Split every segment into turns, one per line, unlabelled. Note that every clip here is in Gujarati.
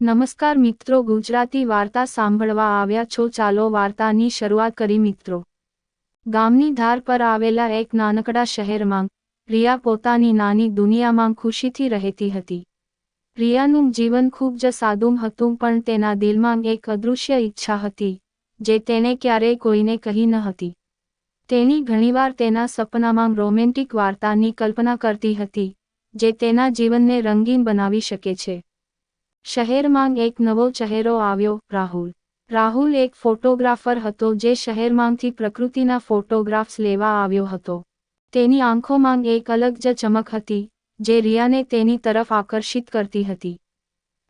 નમસ્કાર મિત્રો, ગુજરાતી વાર્તા સાંભળવા આવ્યા છો. ચાલો વાર્તાની શરૂઆત કરી મિત્રો. ગામની ધાર પર આવેલા એક નાનકડા શહેરમાં, રિયા પોતાની નાની દુનિયામાં ખુશીથી રહેતી હતી. રિયાનું જીવન ખૂબ જ સાદું હતું, પણ તેના દિલમાં એક અદૃશ્ય ઈચ્છા હતી, જે તેણે ક્યારેય કોઈને કહી ન હતી. તેની ઘણીવાર તેના સપનામાં રોમેન્ટિક વાર્તાની કલ્પના કરતી હતી, જે તેના જીવનને રંગીન બનાવી શકે છે. શહેરમાં એક નવો ચહેરો આવ્યો, રાહુલ. રાહુલ એક ફોટોગ્રાફર હતો જે શહેરમાંથી પ્રકૃતિના ફોટોગ્રાફ્સ લેવા આવ્યો હતો. તેની આંખોમાં એક અલગ જ ચમક હતી, જે રિયાને તેની તરફ આકર્ષિત કરતી હતી.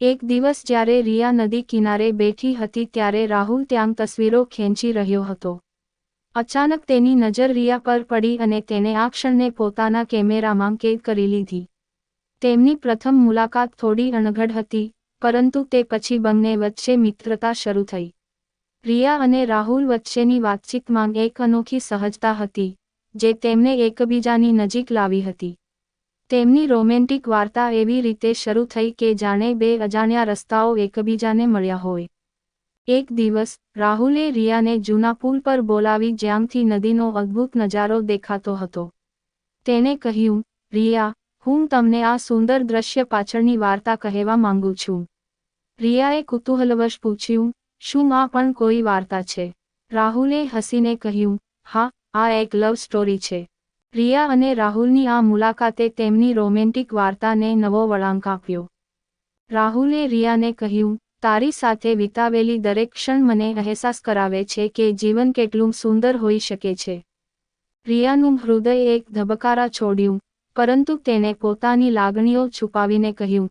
એક દિવસ જ્યારે રિયા નદી કિનારે બેઠી હતી ત્યારે રાહુલ ત્યાં તસવીરો ખેંચી રહ્યો હતો. અચાનક તેની નજર રિયા પર પડી અને તેને આ ક્ષણને પોતાના કેમેરામાં કેદ કરી લીધી. તેમની પ્રથમ મુલાકાત થોડી અણઘડ હતી પરંતુ તે પછી બંને વચ્ચે મિત્રતા શરૂ થઈ. રિયા અને રાહુલ વચ્ચેની વાતચીતમાં એક અનોખી સહજતા હતી, જે તેમને એકબીજાની નજીક લાવી હતી. તેમની રોમેન્ટિક વાર્તા એવી રીતે શરૂ થઈ કે જાણે બે અજાણ્યા રસ્તાઓ એકબીજાને મળ્યા હોય. એક દિવસ, રાહુલે રિયાને જૂના પુલ પર બોલાવી જ્યાંથી નદીનો અદ્ભુત નજારો દેખાતો હતો. તેણે કહ્યું, રિયા, હું તમને આ સુંદર દ્રશ્ય પાછળની વાર્તા કહેવા માંગુ છું. રિયાએ કુતૂહલવશ પૂછ્યું, શું આ પણ કોઈ વાર્તા છે? રાહુલે હસીને કહ્યું, હા, આ એક લવ સ્ટોરી છે. રિયા અને રાહુલની આ મુલાકાતે તેમની રોમેન્ટિક વાર્તાને નવો વળાંક આપ્યો. રાહુલે રિયાને કહ્યું, તારી સાથે વિતાવેલી દરેક ક્ષણ મને અહેસાસ કરાવે છે કે જીવન કેટલું સુંદર હોઈ શકે છે. રિયાનું હૃદય એક ધબકારા છોડ્યું, પરંતુ તેણે પોતાની લાગણીઓ છુપાવીને કહ્યું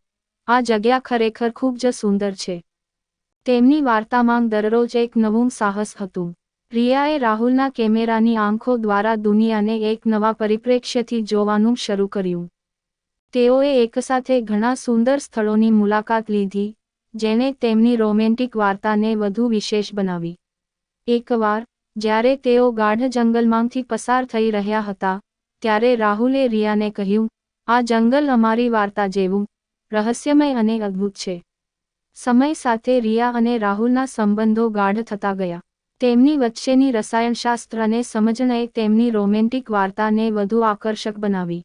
આ જગ્યા ખરેખર ખૂબ જ સુંદર છે. તેમની વાર્તામાં દરરોજ એક નવું સાહસ હતું. રિયાએ રાહુલના કેમેરાની આંખો દ્વારા દુનિયાને એક નવા પરિપ્રેક્ષ્યથી જોવાનું શરૂ કર્યું. તેઓએ એકસાથે ઘણા સુંદર સ્થળોની મુલાકાત લીધી જેને તેમની રોમેન્ટિક વાર્તાને વધુ વિશેષ બનાવી. એકવાર, જ્યારે તેઓ ગાઢ જંગલમાંથી પસાર થઈ રહ્યા હતા, ત્યારે રાહુલે રિયાને કહ્યું, આ જંગલ અમારી વાર્તા જેવું રહસ્યમય અને અદ્ભુત છે. સમય સાથે રિયા અને રાહુલના સંબંધો ગાઢ થતા ગયા. તેમની વચ્ચેની રસાયણશાસ્ત્ર અને સમજણએ તેમની રોમેન્ટિક વાર્તાને વધુ આકર્ષક બનાવી.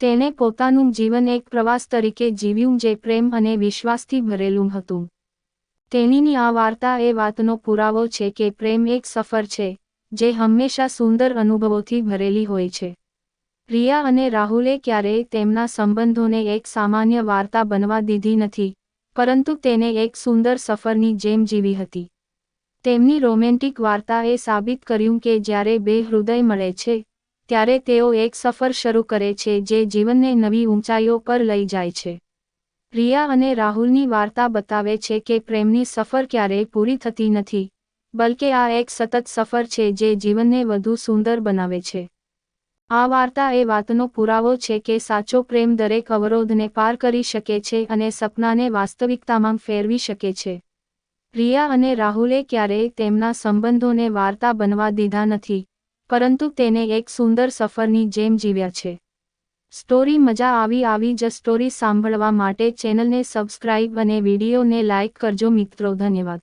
તેણે પોતાનું જીવન એક પ્રવાસ તરીકે જીવ્યું જે પ્રેમ અને વિશ્વાસથી ભરેલું હતું. તેણીની આ વાર્તા એ વાતનો પુરાવો છે કે પ્રેમ એક સફર છે, જે હંમેશા સુંદર અનુભવોથી ભરેલી હોય છે. રિયા અને રાહુલે ક્યારેય તેમના સંબંધોને એક સામાન્ય વાર્તા બનવા દીધી નથી, પરંતુ તેને એક સુંદર સફરની જેમ જીવી હતી. તેમની રોમેન્ટિક વાર્તાએ સાબિત કર્યું કે જ્યારે બે હૃદય મળે છે, ત્યારે તેઓ એક સફર શરૂ કરે છે જે જીવનને નવી ઊંચાઈઓ પર લઈ જાય છે. રિયા અને રાહુલની વાર્તા બતાવે છે કે પ્રેમની સફર ક્યારેય પૂરી થતી નથી, બલકે આ એક સતત સફર છે જે જીવનને વધુ સુંદર બનાવે છે. આ વાર્તા એ વાતનો પુરાવો છે કે સાચો પ્રેમ દરેક અવરોધને પાર કરી શકે છે અને સપનાને વાસ્તવિકતામાં ફેરવી શકે છે. રિયા અને રાહુલે ક્યારેય તેમના સંબંધોને વાર્તા બનવા દીધા નથી, પરંતુ તેને એક સુંદર સફરની જેમ જીવ્યા છે. સ્ટોરી મજા આવી આવી જ સ્ટોરી સાંભળવા માટે ચેનલને સબસ્ક્રાઇબ અને વિડીયોને લાઇક કરજો મિત્રો, ધન્યવાદ.